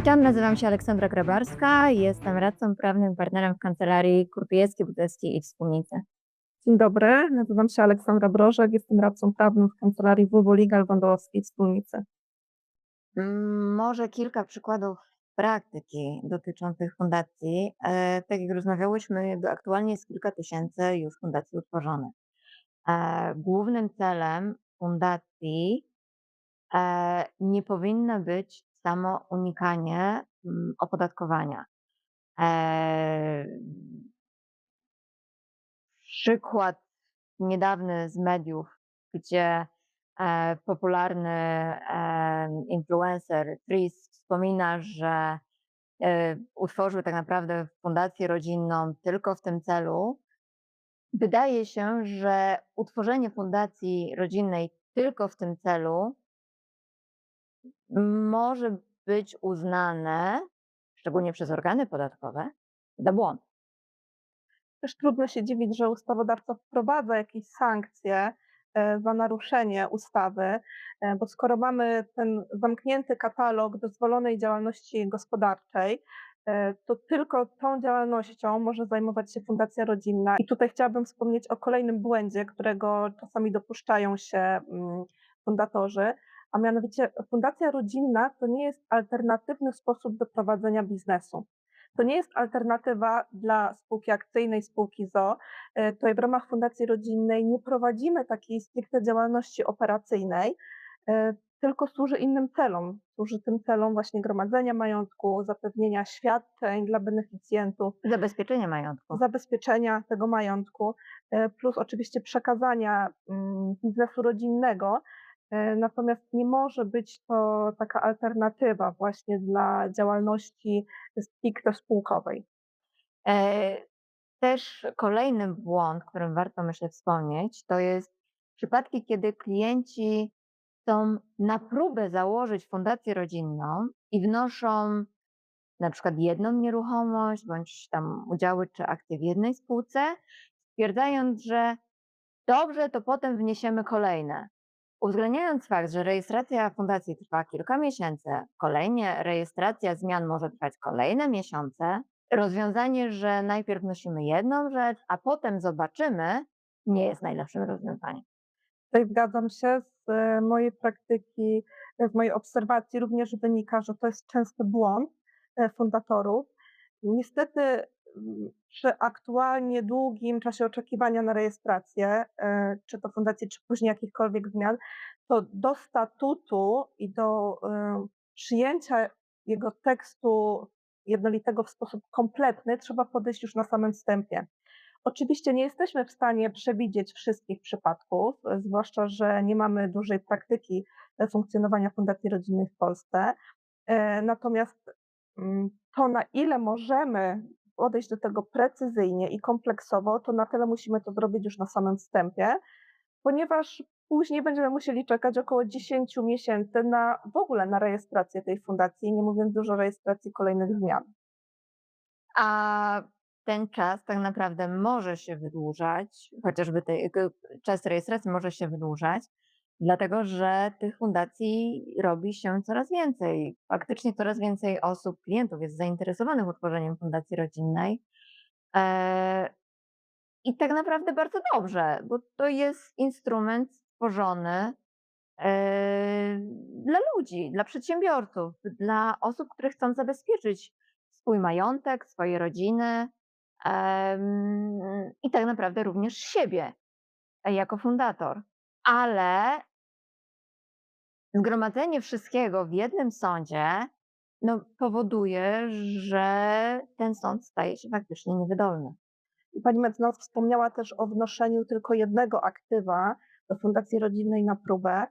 Witam, nazywam się Aleksandra Grabarska, jestem radcą prawnym, partnerem w kancelarii Kurpieckiej, Budeckiej i Wspólnicy. Dzień dobry, nazywam się Aleksandra Brożek, jestem radcą prawnym w kancelarii WW Legal Wądołowskiej Wspólnicy. Mm, Może kilka przykładów praktyki dotyczących fundacji. E, tak jak rozmawiałyśmy, aktualnie jest kilka tysięcy już fundacji utworzonych. E, głównym celem fundacji e, nie powinno być samo unikanie mm, opodatkowania. E, przykład niedawny z mediów, gdzie e, popularny e, influencer Tris wspomina, że e, utworzył tak naprawdę fundację rodzinną tylko w tym celu. Wydaje się, że utworzenie fundacji rodzinnej tylko w tym celu może być uznane, szczególnie przez organy podatkowe, za błąd. Też trudno się dziwić, że ustawodawca wprowadza jakieś sankcje e, za naruszenie ustawy, e, bo skoro mamy ten zamknięty katalog dozwolonej działalności gospodarczej, e, to tylko tą działalnością może zajmować się Fundacja Rodzinna. I tutaj chciałabym wspomnieć o kolejnym błędzie, którego czasami dopuszczają się mm, fundatorzy, a mianowicie Fundacja Rodzinna to nie jest alternatywny sposób do prowadzenia biznesu. To nie jest alternatywa dla spółki akcyjnej, spółki ZO. E, Tutaj w ramach Fundacji Rodzinnej nie prowadzimy takiej stricte działalności operacyjnej, e, tylko służy innym celom. Służy tym celom właśnie gromadzenia majątku, zapewnienia świadczeń dla beneficjentów, Zabezpieczenie majątku. zabezpieczenia tego majątku, e, plus oczywiście przekazania mm, biznesu rodzinnego. E, Natomiast nie może być to taka alternatywa właśnie dla działalności stricte spółkowej. E, Też kolejny błąd, którym warto myślę wspomnieć, to jest przypadki, kiedy klienci chcą na próbę założyć fundację rodzinną i wnoszą na przykład jedną nieruchomość bądź tam udziały czy akcje w jednej spółce, stwierdzając, że dobrze, to potem wniesiemy kolejne. Uwzględniając fakt, że rejestracja fundacji trwa kilka miesięcy, kolejnie rejestracja zmian może trwać kolejne miesiące, rozwiązanie, że najpierw nosimy jedną rzecz, a potem zobaczymy, nie jest najlepszym rozwiązaniem. Tutaj zgadzam się z e, mojej praktyki, e, z mojej obserwacji również wynika, że to jest częsty błąd e, fundatorów. Niestety przy aktualnie długim czasie oczekiwania na rejestrację, e, czy to fundacji, czy później jakichkolwiek zmian, to do statutu i do e, przyjęcia jego tekstu jednolitego w sposób kompletny trzeba podejść już na samym wstępie. Oczywiście nie jesteśmy w stanie przewidzieć wszystkich przypadków, zwłaszcza, że nie mamy dużej praktyki e, funkcjonowania fundacji rodzinnych w Polsce. Natomiast mm, to, na ile możemy podejść do tego precyzyjnie i kompleksowo, to na tyle musimy to zrobić już na samym wstępie, ponieważ później będziemy musieli czekać około 10 miesięcy na w ogóle na rejestrację tej fundacji, nie mówiąc dużo o rejestracji kolejnych zmian. A ten czas tak naprawdę może się wydłużać, chociażby tej, k- czas rejestracji może się wydłużać, dlatego że tych fundacji robi się coraz więcej. Faktycznie coraz więcej osób, klientów jest zainteresowanych utworzeniem fundacji rodzinnej. E, I tak naprawdę bardzo dobrze, bo to jest instrument stworzony e, dla ludzi, dla przedsiębiorców, dla osób, które chcą zabezpieczyć swój majątek, swoje rodziny i tak naprawdę również siebie jako fundator. Ale zgromadzenie wszystkiego w jednym sądzie no, powoduje, że ten sąd staje się faktycznie niewydolny. Pani mecenas wspomniała też o wnoszeniu tylko jednego aktywa do Fundacji Rodzinnej na próbę.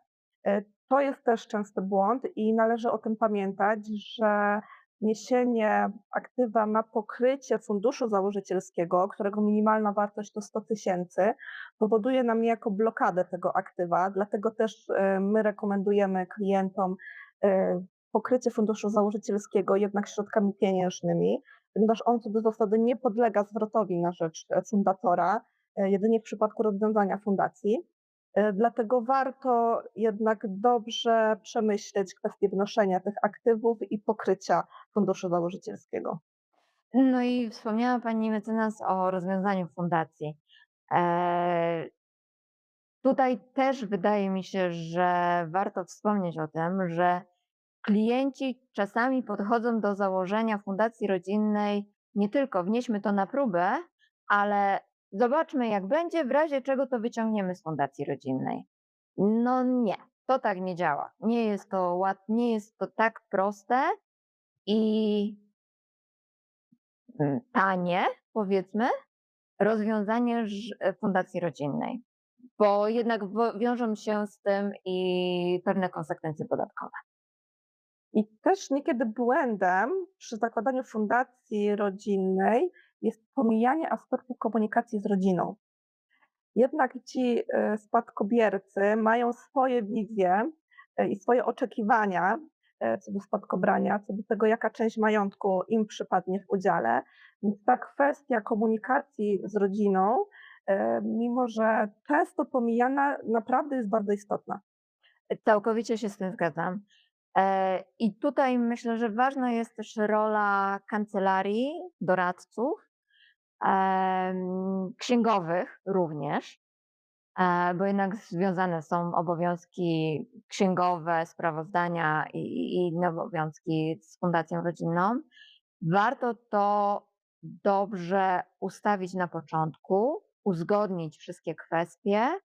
E, To jest też częsty błąd i należy o tym pamiętać, że wniesienie aktywa na pokrycie funduszu założycielskiego, którego minimalna wartość to 100 tysięcy, powoduje nam niejako blokadę tego aktywa. Dlatego też e, my rekomendujemy klientom e, pokrycie funduszu założycielskiego jednak środkami pieniężnymi, ponieważ on co do zasady nie podlega zwrotowi na rzecz e, fundatora, jedynie w przypadku rozwiązania fundacji. E, Dlatego warto jednak dobrze przemyśleć kwestię wnoszenia tych aktywów i pokrycia funduszu założycielskiego. No i wspomniała pani mecenas o rozwiązaniu fundacji. Eee, tutaj też wydaje mi się, że warto wspomnieć o tym, że klienci czasami podchodzą do założenia fundacji rodzinnej nie tylko wnieśmy to na próbę, ale zobaczmy jak będzie, w razie czego to wyciągniemy z fundacji rodzinnej. No nie, to tak nie działa. Nie jest to łat, nie jest to tak proste i mm, tanie, powiedzmy, rozwiązanie e, fundacji rodzinnej, bo jednak wiążą się z tym i pewne konsekwencje podatkowe. I też niekiedy błędem przy zakładaniu fundacji rodzinnej jest pomijanie aspektu komunikacji z rodziną. Jednak ci e, spadkobiercy mają swoje wizje e, i swoje oczekiwania e, co do spadkobrania, co do tego, jaka część majątku im przypadnie w udziale. Więc ta kwestia komunikacji z rodziną, mimo że często pomijana, naprawdę jest bardzo istotna. Całkowicie się z tym zgadzam. I tutaj myślę, że ważna jest też rola kancelarii, doradców, księgowych również, e, bo jednak związane są obowiązki księgowe, sprawozdania i, inne obowiązki z fundacją rodzinną. Warto to dobrze ustawić na początku, uzgodnić wszystkie kwestie,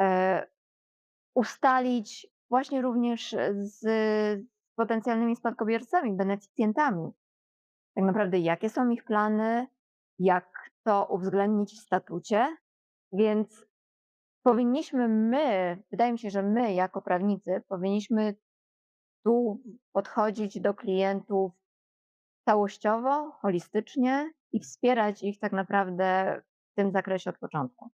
e, ustalić właśnie również z potencjalnymi spadkobiercami, beneficjentami. Tak naprawdę, jakie są ich plany, jak to uwzględnić w statucie. Więc powinniśmy my, wydaje mi się, że my jako prawnicy powinniśmy tu podchodzić do klientów całościowo, holistycznie i wspierać ich tak naprawdę w tym zakresie od początku.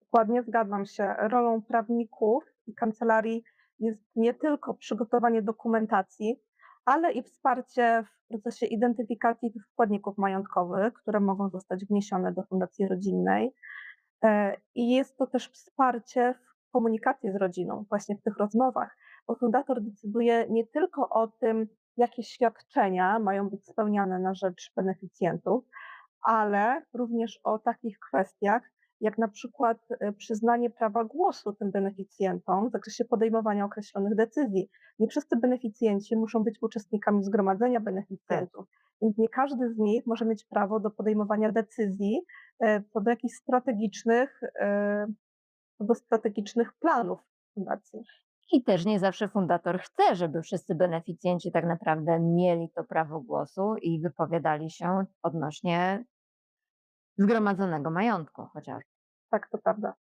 Dokładnie zgadzam się. Rolą prawników i kancelarii jest nie tylko przygotowanie dokumentacji, ale i wsparcie w procesie identyfikacji tych składników majątkowych, które mogą zostać wniesione do fundacji rodzinnej. E, I jest to też wsparcie w komunikacji z rodziną, właśnie w tych rozmowach, bo fundator decyduje nie tylko o tym, jakie świadczenia mają być spełniane na rzecz beneficjentów, ale również o takich kwestiach, jak na przykład e, przyznanie prawa głosu tym beneficjentom w zakresie podejmowania określonych decyzji. Nie wszyscy beneficjenci muszą być uczestnikami zgromadzenia beneficjentów, więc nie każdy z nich może mieć prawo do podejmowania decyzji e, co do jakichś strategicznych, e, do strategicznych planów fundacji. I też nie zawsze fundator chce, żeby wszyscy beneficjenci tak naprawdę mieli to prawo głosu i wypowiadali się odnośnie zgromadzonego majątku chociaż. Tak, to prawda.